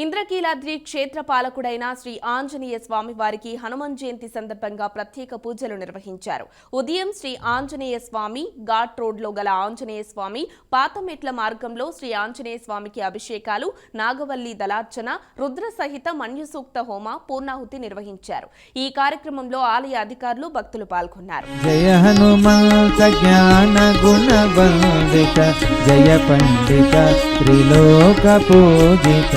ఇంద్రకీలాద్రి క్షేత్ర పాలకుడైన శ్రీ ఆంజనేయ స్వామి వారికి హనుమాన్ జయంతి సందర్భంగా ప్రత్యేక పూజలు నిర్వహించారు. ఉదయం శ్రీ ఆంజనేయ స్వామి ఘాట్ రోడ్లో గల ఆంజనేయ స్వామి పాతమెట్ల మార్గంలో శ్రీ ఆంజనేయ స్వామికి అభిషేకాలు నాగవల్లి దళార్చన రుద్ర సహిత మన్యుసూక్త హోమ పూర్ణాహుతి నిర్వహించారు. ఈ కార్యక్రమంలో ఆలయ అధికారులు భక్తులు పాల్గొన్నారు. జయ హనుమంత జ్ఞాన గుణ జయ పండిత త్రిలోక పూజిత.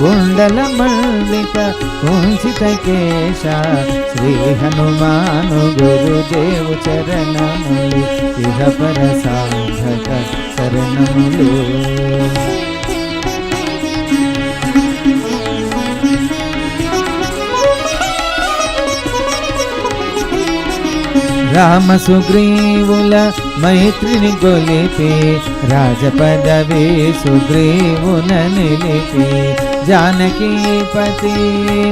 ఉదయ భానుని మధుర ఫలమణి భావన లీల అమృతమును గ్రోలిన రామ సుగ్రీవుల మైత్రిని గొలిపి రాజపదవి సుగ్రీవున నిలిపి జానకీపతి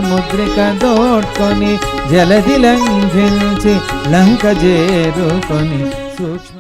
ముద్రిక దోడ్కొని జలది లంఘించి లంక చేరుకొని సూక్ష్మ